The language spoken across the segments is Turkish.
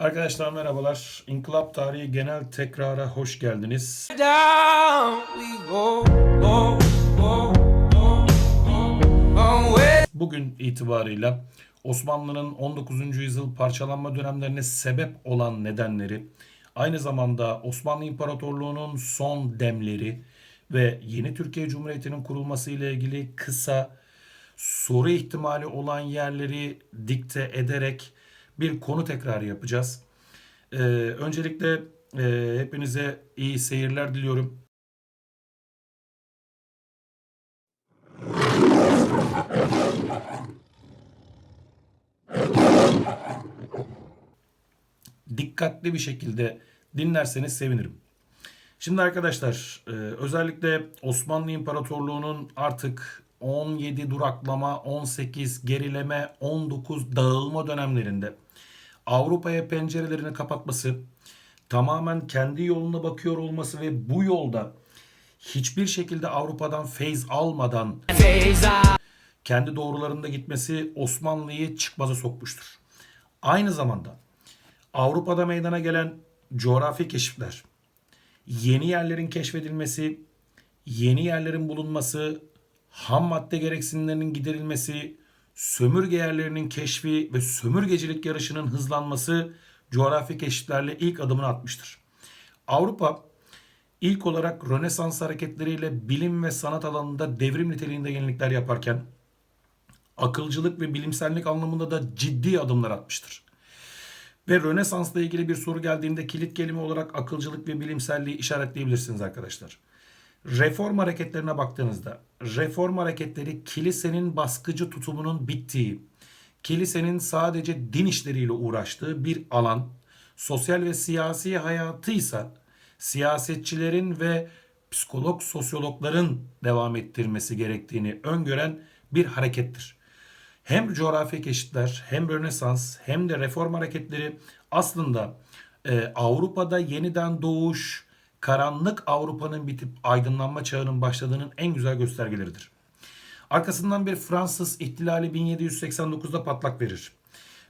Arkadaşlar merhabalar. İnkılap Tarihi Genel Tekrara hoş geldiniz. Bugün itibarıyla Osmanlı'nın 19. yüzyıl parçalanma dönemlerine sebep olan nedenleri, aynı zamanda Osmanlı İmparatorluğu'nun son demleri ve yeni Türkiye Cumhuriyeti'nin kurulması ile ilgili kısa soru ihtimali olan yerleri dikte ederek bir konu tekrarı yapacağız. Ee, öncelikle e, hepinize iyi seyirler diliyorum. dikkatli bir şekilde dinlerseniz sevinirim. Şimdi arkadaşlar e, özellikle Osmanlı İmparatorluğu'nun artık 17 duraklama, 18 gerileme, 19 dağılma dönemlerinde Avrupa'ya pencerelerini kapatması, tamamen kendi yoluna bakıyor olması ve bu yolda hiçbir şekilde Avrupa'dan feyz almadan kendi doğrularında gitmesi Osmanlı'yı çıkmaza sokmuştur. Aynı zamanda Avrupa'da meydana gelen coğrafi keşifler, yeni yerlerin keşfedilmesi, yeni yerlerin bulunması, ham madde gereksinimlerinin giderilmesi, sömürge yerlerinin keşfi ve sömürgecilik yarışının hızlanması coğrafi keşiflerle ilk adımını atmıştır. Avrupa ilk olarak Rönesans hareketleriyle bilim ve sanat alanında devrim niteliğinde yenilikler yaparken akılcılık ve bilimsellik anlamında da ciddi adımlar atmıştır. Ve Rönesans'la ilgili bir soru geldiğinde kilit kelime olarak akılcılık ve bilimselliği işaretleyebilirsiniz arkadaşlar. Reform hareketlerine baktığınızda reform hareketleri kilisenin baskıcı tutumunun bittiği, kilisenin sadece din işleriyle uğraştığı bir alan, sosyal ve siyasi hayatıysa siyasetçilerin ve psikolog sosyologların devam ettirmesi gerektiğini öngören bir harekettir. Hem coğrafi keşifler hem Rönesans hem de reform hareketleri aslında e, Avrupa'da yeniden doğuş, karanlık Avrupa'nın bitip aydınlanma çağının başladığının en güzel göstergeleridir. Arkasından bir Fransız ihtilali 1789'da patlak verir.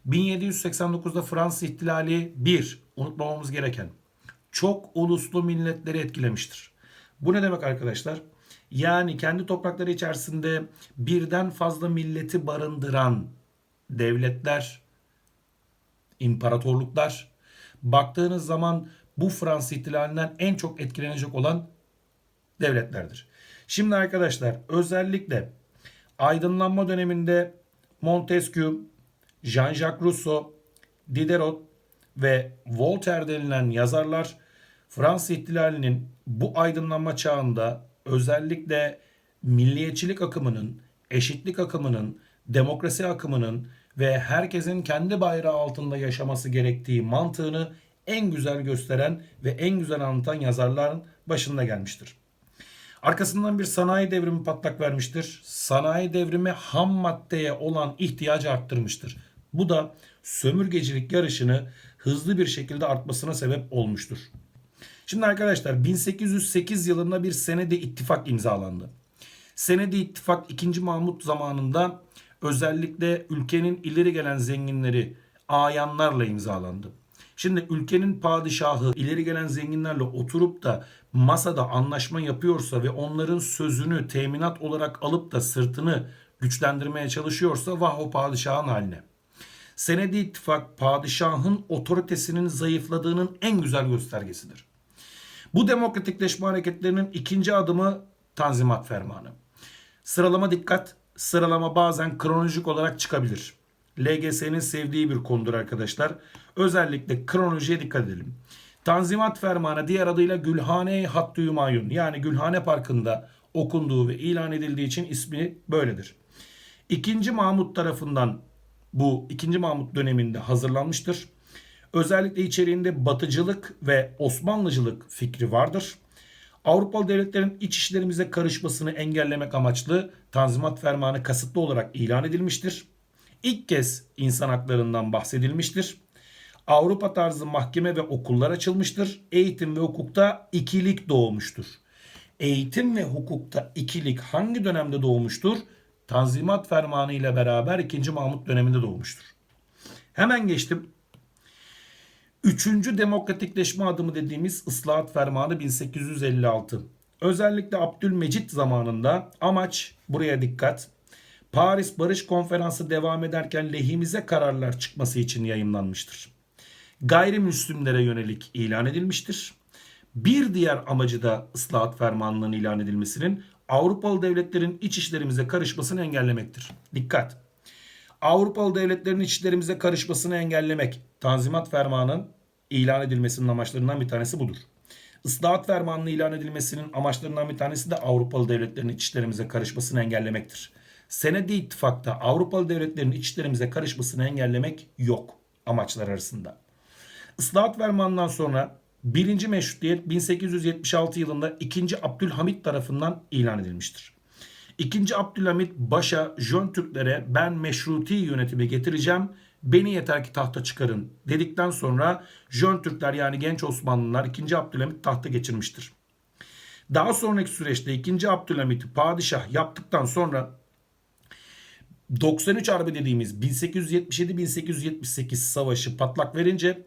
1789'da Fransız ihtilali bir unutmamamız gereken çok uluslu milletleri etkilemiştir. Bu ne demek arkadaşlar? Yani kendi toprakları içerisinde birden fazla milleti barındıran devletler, imparatorluklar. Baktığınız zaman bu Fransız ihtilalinden en çok etkilenecek olan devletlerdir. Şimdi arkadaşlar özellikle aydınlanma döneminde Montesquieu, Jean-Jacques Rousseau, Diderot ve Voltaire denilen yazarlar Fransız ihtilalinin bu aydınlanma çağında özellikle milliyetçilik akımının, eşitlik akımının, demokrasi akımının ve herkesin kendi bayrağı altında yaşaması gerektiği mantığını en güzel gösteren ve en güzel anlatan yazarların başında gelmiştir. Arkasından bir sanayi devrimi patlak vermiştir. Sanayi devrimi ham maddeye olan ihtiyacı arttırmıştır. Bu da sömürgecilik yarışını hızlı bir şekilde artmasına sebep olmuştur. Şimdi arkadaşlar 1808 yılında bir senedi ittifak imzalandı. Senedi ittifak 2. Mahmut zamanında özellikle ülkenin ileri gelen zenginleri ayanlarla imzalandı. Şimdi ülkenin padişahı ileri gelen zenginlerle oturup da masada anlaşma yapıyorsa ve onların sözünü teminat olarak alıp da sırtını güçlendirmeye çalışıyorsa vah o padişahın haline. Senedi ittifak padişahın otoritesinin zayıfladığının en güzel göstergesidir. Bu demokratikleşme hareketlerinin ikinci adımı Tanzimat Fermanı. Sıralama dikkat, sıralama bazen kronolojik olarak çıkabilir. LGS'nin sevdiği bir konudur arkadaşlar. Özellikle kronolojiye dikkat edelim. Tanzimat Fermanı diğer adıyla Gülhane Hattı Mayun yani Gülhane Parkı'nda okunduğu ve ilan edildiği için ismi böyledir. İkinci Mahmut tarafından bu ikinci Mahmut döneminde hazırlanmıştır. Özellikle içeriğinde batıcılık ve Osmanlıcılık fikri vardır. Avrupalı devletlerin iç işlerimize karışmasını engellemek amaçlı Tanzimat Fermanı kasıtlı olarak ilan edilmiştir. İlk kez insan haklarından bahsedilmiştir. Avrupa tarzı mahkeme ve okullar açılmıştır. Eğitim ve hukukta ikilik doğmuştur. Eğitim ve hukukta ikilik hangi dönemde doğmuştur? Tanzimat Fermanı ile beraber 2. Mahmut döneminde doğmuştur. Hemen geçtim Üçüncü demokratikleşme adımı dediğimiz ıslahat fermanı 1856. Özellikle Abdülmecit zamanında amaç buraya dikkat. Paris Barış Konferansı devam ederken lehimize kararlar çıkması için yayımlanmıştır. Gayrimüslimlere yönelik ilan edilmiştir. Bir diğer amacı da ıslahat fermanının ilan edilmesinin Avrupalı devletlerin iç işlerimize karışmasını engellemektir. Dikkat! Avrupalı devletlerin iç işlerimize karışmasını engellemek Tanzimat Fermanı'nın ilan edilmesinin amaçlarından bir tanesi budur. Islahat Fermanı'nın ilan edilmesinin amaçlarından bir tanesi de Avrupalı devletlerin iç işlerimize karışmasını engellemektir. Senedi ittifakta Avrupalı devletlerin iç işlerimize karışmasını engellemek yok amaçlar arasında. Islahat Fermanı'ndan sonra 1. Meşrutiyet 1876 yılında 2. Abdülhamit tarafından ilan edilmiştir. İkinci Abdülhamit başa Jön Türklere ben meşruti yönetimi getireceğim. Beni yeter ki tahta çıkarın dedikten sonra Jön Türkler yani genç Osmanlılar 2. Abdülhamit tahta geçirmiştir. Daha sonraki süreçte 2. Abdülhamit'i padişah yaptıktan sonra 93 Harbi dediğimiz 1877-1878 savaşı patlak verince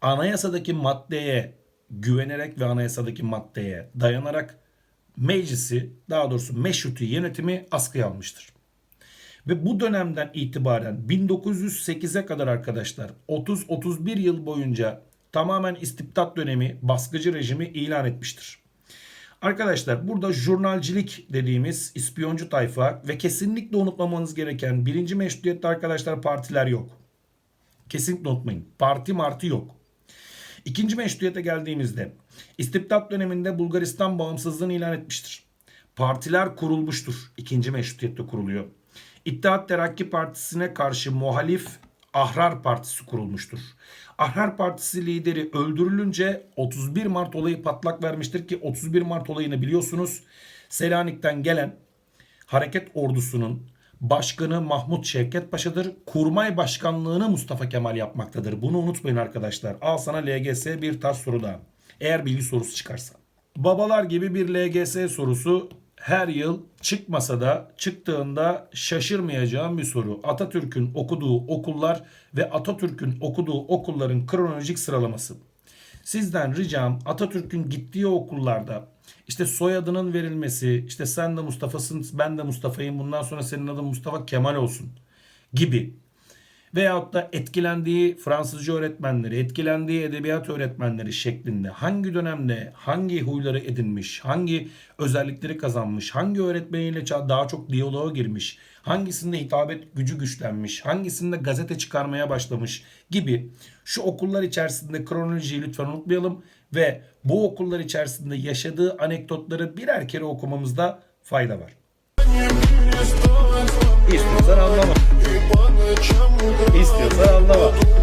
anayasadaki maddeye güvenerek ve anayasadaki maddeye dayanarak meclisi daha doğrusu meşruti yönetimi askıya almıştır. Ve bu dönemden itibaren 1908'e kadar arkadaşlar 30-31 yıl boyunca tamamen istibdat dönemi baskıcı rejimi ilan etmiştir. Arkadaşlar burada jurnalcilik dediğimiz ispiyoncu tayfa ve kesinlikle unutmamanız gereken birinci meşrutiyette arkadaşlar partiler yok. Kesinlikle unutmayın. Parti martı yok. İkinci meşrutiyete geldiğimizde istibdat döneminde Bulgaristan bağımsızlığını ilan etmiştir. Partiler kurulmuştur. İkinci meşrutiyette kuruluyor. İttihat Terakki Partisi'ne karşı muhalif Ahrar Partisi kurulmuştur. Ahrar Partisi lideri öldürülünce 31 Mart olayı patlak vermiştir ki 31 Mart olayını biliyorsunuz. Selanik'ten gelen hareket ordusunun başkanı Mahmut Şevket Paşa'dır. Kurmay başkanlığını Mustafa Kemal yapmaktadır. Bunu unutmayın arkadaşlar. Al sana LGS bir tas soru daha. Eğer bilgi sorusu çıkarsa. Babalar gibi bir LGS sorusu her yıl çıkmasa da çıktığında şaşırmayacağım bir soru. Atatürk'ün okuduğu okullar ve Atatürk'ün okuduğu okulların kronolojik sıralaması. Sizden ricam Atatürk'ün gittiği okullarda işte soyadının verilmesi, işte sen de Mustafa'sın, ben de Mustafa'yım, bundan sonra senin adın Mustafa Kemal olsun gibi. Veyahut da etkilendiği Fransızca öğretmenleri, etkilendiği edebiyat öğretmenleri şeklinde hangi dönemde hangi huyları edinmiş, hangi özellikleri kazanmış, hangi öğretmeniyle daha çok diyaloğa girmiş, hangisinde hitabet gücü güçlenmiş, hangisinde gazete çıkarmaya başlamış gibi şu okullar içerisinde kronolojiyi lütfen unutmayalım ve bu okullar içerisinde yaşadığı anekdotları birer kere okumamızda fayda var. İstiyorsan anlama. İstiyorsan anlama.